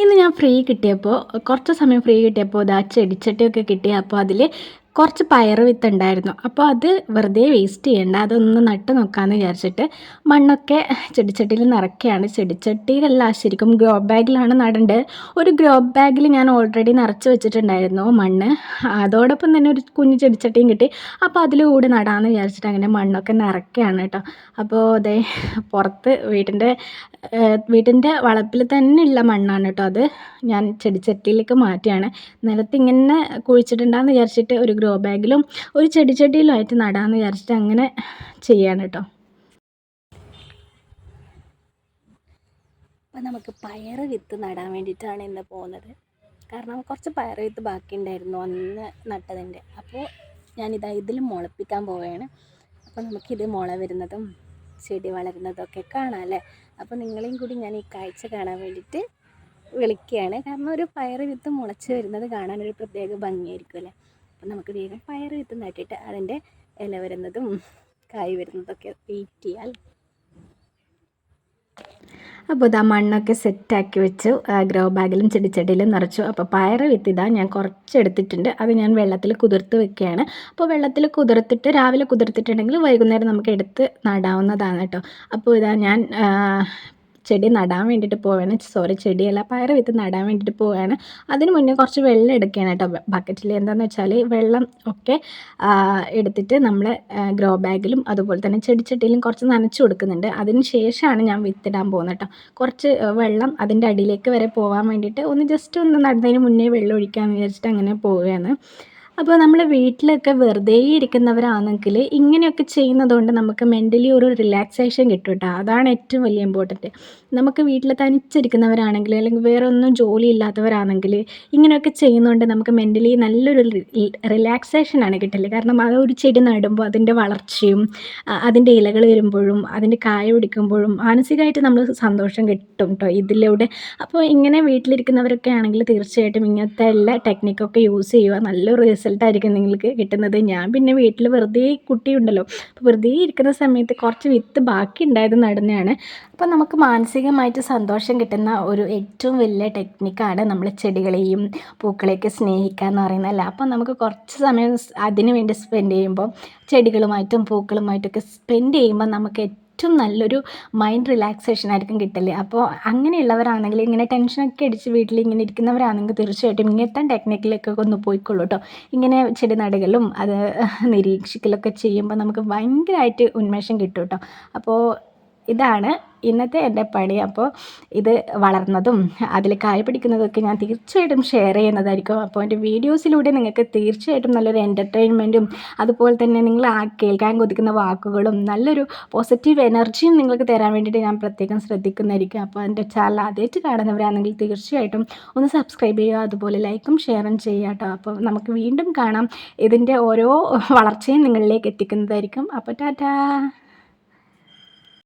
ഇന്ന് ഞാൻ ഫ്രീ കിട്ടിയപ്പോൾ കുറച്ച് സമയം ഫ്രീ കിട്ടിയപ്പോൾ ഇതാ ചെടിച്ചട്ടിയൊക്കെ കിട്ടി. അപ്പോൾ അതിൽ കുറച്ച് പയർ വിത്ത് ഉണ്ടായിരുന്നു അപ്പോൾ അത് വെറുതെ വേസ്റ്റ് ചെയ്യേണ്ട. അതൊന്ന് നട്ട് നോക്കാമെന്ന് വിചാരിച്ചിട്ട് മണ്ണൊക്കെ ചെടിച്ചട്ടിയിൽ നിറയ്ക്കുകയാണ്. ചെടിച്ചട്ടിയിലല്ല ശരിക്കും ഗ്രോ ബാഗിലാണ് നടേണ്ടത് ഒരു ഗ്രോ ബാഗിൽ ഞാൻ ഓൾറെഡി നിറച്ച് വെച്ചിട്ടുണ്ടായിരുന്നു മണ്ണ്. അതോടൊപ്പം തന്നെ ഒരു കുഞ്ഞു ചെടിച്ചട്ടിയും കിട്ടി. അപ്പോൾ അതിൽ കൂടി നടാമെന്ന് വിചാരിച്ചിട്ട് അങ്ങനെ മണ്ണൊക്കെ നിറയ്ക്കുകയാണ് കേട്ടോ. അപ്പോൾ അതെ പുറത്ത് വീടിന്റെ വീട്ടിന്റെ വളപ്പിൽ തന്നെ ഉള്ള മണ്ണാണ് കേട്ടോ അത്. ഞാൻ ചെടിച്ചട്ടിയിലേക്ക് മാറ്റിയാണ് നിലത്ത് ഇങ്ങനെ കുഴിച്ചിട്ടുണ്ടാന്ന് വിചാരിച്ചിട്ട് ഒരു ഗ്രോ ബാഗിലും ഒരു ചെടിച്ചട്ടിയിലുമായിട്ട് നടാമെന്ന് വിചാരിച്ചിട്ട് അങ്ങനെ ചെയ്യാണ് കേട്ടോ അപ്പം നമുക്ക് പയർ വിത്ത് നടാൻ വേണ്ടിയിട്ടാണ് ഇന്ന് പോകുന്നത്. കാരണം കുറച്ച് പയർ വിത്ത് ബാക്കിയുണ്ടായിരുന്നു അന്ന് നട്ടതിന്റെ. അപ്പോൾ ഞാനിതാ ഇതിൽ മുളപ്പിക്കാൻ പോവുകയാണ്. അപ്പോൾ നമുക്കിത് മുള വരുന്നതും ചെടി വളരുന്നതൊക്കെ കാണാം അല്ലേ? അപ്പോൾ നിങ്ങളെയും കൂടി ഞാൻ ഈ കാഴ്ച കാണാൻ വേണ്ടിയിട്ട് വിളിക്കുകയാണ്. കാരണം ഒരു പയർ വിത്ത് മുളച്ച് വരുന്നത് കാണാൻ ഒരു പ്രത്യേക ഭംഗിയായിരിക്കും അല്ലേ? അപ്പം നമുക്ക് വേഗം പയർ വിത്ത് നട്ടിട്ട് അതിന്റെ ഇല വരുന്നതും കായ് വരുന്നതൊക്കെ വെയിറ്റ് ചെയ്യാം. അപ്പോൾ ഇതാ മണ്ണൊക്കെ സെറ്റാക്കി വെച്ചു. ഗ്രോ ബാഗിലും ചെടിച്ചെടിയിലും നിറച്ചു. അപ്പോൾ പയർ വിത്ത് ഇതാ ഞാൻ കുറച്ചെടുത്തിട്ടുണ്ട് അത് ഞാൻ വെള്ളത്തിൽ കുതിർത്ത് വെക്കുകയാണ്. അപ്പോൾ വെള്ളത്തിൽ കുതിർത്തിട്ട് രാവിലെ കുതിർത്തിട്ടുണ്ടെങ്കിൽ വൈകുന്നേരം നമുക്ക് എടുത്ത് നടാവുന്നതാണ് കേട്ടോ. അപ്പോൾ ഇതാ ഞാൻ ചെടി നടാൻ വേണ്ടിയിട്ട് പോവുകയാണ് സോറി ചെടിയല്ല പയർ വിത്ത് നടാൻ വേണ്ടിയിട്ട് പോവുകയാണ് അതിന് മുന്നേ കുറച്ച് വെള്ളം എടുക്കുകയാണ് കേട്ടോ. ബക്കറ്റിൽ എന്താണെന്ന് വെച്ചാൽ വെള്ളം ഒക്കെ എടുത്തിട്ട് നമ്മൾ ഗ്രോ ബാഗിലും അതുപോലെ തന്നെ ചെടിച്ചട്ടിയിലും കുറച്ച് നനച്ചു കൊടുക്കുന്നുണ്ട്. അതിന് ശേഷമാണ് ഞാൻ വിത്തിടാൻ പോകുന്നത് കേട്ടോ. കുറച്ച് വെള്ളം അതിന്റെ അടിയിലേക്ക് വരെ പോകാൻ വേണ്ടിയിട്ട് ഒന്ന് ജസ്റ്റ് ഒന്ന് നടന്നതിന് മുന്നേ വെള്ളം ഒഴിക്കാമെന്ന് വിചാരിച്ചിട്ട് അങ്ങനെ പോവുകയാണ്. അപ്പോൾ നമ്മൾ വീട്ടിലൊക്കെ വെറുതെ ഇരിക്കുന്നവരാണെങ്കിൽ ഇങ്ങനെയൊക്കെ ചെയ്യുന്നതുകൊണ്ട് നമുക്ക് മെന്റലി ഒരു റിലാക്സേഷൻ കിട്ടും കേട്ടോ അതാണ് ഏറ്റവും വലിയ ഇമ്പോർട്ടന്റ് നമുക്ക് വീട്ടിൽ തനിച്ചിരിക്കുന്നവരാണെങ്കിൽ അല്ലെങ്കിൽ വേറെ ഒന്നും ജോലി ഇല്ലാത്തവരാണെങ്കിൽ ഇങ്ങനെയൊക്കെ ചെയ്യുന്നതുകൊണ്ട് നമുക്ക് മെന്റലി നല്ലൊരു റിലാക്സേഷനാണ് കിട്ടൽ. കാരണം ആ ഒരു ചെടി നടുമ്പോൾ അതിന്റെ വളർച്ചയും അതിന്റെ ഇലകൾ വരുമ്പോഴും അതിന്റെ കായ പിടിക്കുമ്പോഴും മാനസികമായിട്ട് നമ്മൾ സന്തോഷം കിട്ടും കേട്ടോ ഇതിലൂടെ. അപ്പോൾ ഇങ്ങനെ വീട്ടിലിരിക്കുന്നവരൊക്കെ ആണെങ്കിൽ തീർച്ചയായിട്ടും ഇങ്ങനത്തെ എല്ലാ ടെക്നിക്കൊക്കെ യൂസ് ചെയ്യുക. നല്ലൊരു റിസൾട്ട് റിസൾട്ടായിരിക്കും നിങ്ങൾക്ക് കിട്ടുന്നത്. ഞാൻ പിന്നെ വീട്ടിൽ വെറുതെ കുട്ടിയുണ്ടല്ലോ. അപ്പോൾ വെറുതെ ഇരിക്കുന്ന സമയത്ത് കുറച്ച് വിത്ത് ബാക്കി ഉണ്ടായത് നടുന്നതാണ് അപ്പോൾ നമുക്ക് മാനസികമായിട്ട് സന്തോഷം കിട്ടുന്ന ഒരു ഏറ്റവും വലിയ ടെക്നിക്കാണ് നമ്മൾ ചെടികളെയും പൂക്കളെയൊക്കെ സ്നേഹിക്കുക എന്ന് പറയുന്നത് അല്ല? അപ്പോൾ നമുക്ക് കുറച്ച് സമയം അതിനു വേണ്ടി സ്പെൻഡ് ചെയ്യുമ്പോൾ ചെടികളുമായിട്ടും പൂക്കളുമായിട്ടൊക്കെ സ്പെൻഡ് ചെയ്യുമ്പോൾ നമുക്ക് ഏറ്റവും നല്ലൊരു മൈൻഡ് റിലാക്സേഷൻ ആയിരിക്കും കിട്ടൽ. അപ്പോൾ അങ്ങനെയുള്ളവരാണെങ്കിൽ ഇങ്ങനെ ടെൻഷനൊക്കെ അടിച്ച് വീട്ടിൽ ഇങ്ങനെ ഇരിക്കുന്നവരാണെങ്കിൽ തീർച്ചയായിട്ടും ഇങ്ങനത്തെ ടെക്നിക്കിലൊക്കെ ഒന്ന് പോയിക്കൊള്ളൂ കേട്ടോ ഇങ്ങനെ ചെടി നടകളും അത് നിരീക്ഷിക്കലൊക്കെ ചെയ്യുമ്പോൾ നമുക്ക് ഭയങ്കരമായിട്ട് ഉന്മേഷം കിട്ടും കേട്ടോ അപ്പോൾ ഇതാണ് ഇന്നത്തെ എന്റെ പണി. അപ്പോൾ ഇത് വളർന്നതും അതിൽ കായ പിടിക്കുന്നതൊക്കെ ഞാൻ തീർച്ചയായിട്ടും ഷെയർ ചെയ്യുന്നതായിരിക്കും. അപ്പോൾ എന്റെ വീഡിയോസിലൂടെ നിങ്ങൾക്ക് തീർച്ചയായിട്ടും നല്ലൊരു എന്റർടൈൻമെന്റും അതുപോലെ തന്നെ നിങ്ങൾ ആ കേൾക്കാൻ കൊതിക്കുന്ന വാക്കുകളും നല്ലൊരു പോസിറ്റീവ് എനർജിയും നിങ്ങൾക്ക് തരാൻ വേണ്ടിയിട്ട് ഞാൻ പ്രത്യേകം ശ്രദ്ധിക്കുന്നതായിരിക്കും. അപ്പോൾ എന്റെ ചാനൽ ആദ്യമായിട്ട് കാണുന്നവരാണെങ്കിൽ തീർച്ചയായിട്ടും ഒന്ന് സബ്സ്ക്രൈബ് ചെയ്യുക അതുപോലെ ലൈക്കും ഷെയറും ചെയ്യുക കേട്ടോ. അപ്പോൾ നമുക്ക് വീണ്ടും കാണാം. ഇതിന്റെ ഓരോ വളർച്ചയും നിങ്ങളിലേക്ക് എത്തിക്കുന്നതായിരിക്കും. അപ്പോൾ ടാറ്റാ!